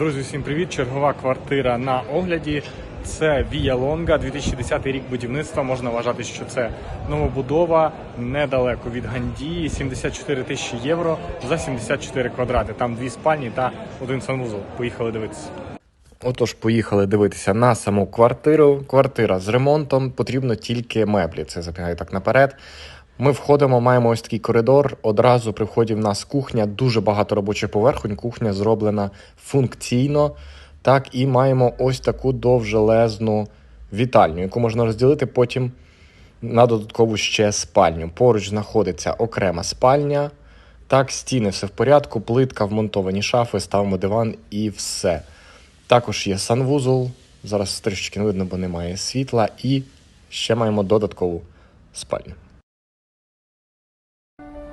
Друзі, всім привіт! Чергова квартира на огляді. Це Вія Лонга, 2010 рік будівництва. Можна вважати, що це новобудова недалеко від Гандії. 74 тисячі євро за 74 квадрати. Там дві спальні та один санвузол. Поїхали дивитися. Отож, поїхали дивитися на саму квартиру. Квартира з ремонтом, потрібно тільки меблі. Це забігає так наперед. Ми входимо, маємо ось такий коридор. Одразу при вході в нас кухня, дуже багато робочих поверхонь. Кухня зроблена функційно. Так, і маємо ось таку довжелезну вітальню, яку можна розділити потім на додаткову ще спальню. Поруч знаходиться окрема спальня. Так, стіни все в порядку, плитка, вмонтовані шафи, ставимо диван і все. Також є санвузол. Зараз трішечки не видно, бо немає світла. І ще маємо додаткову спальню. you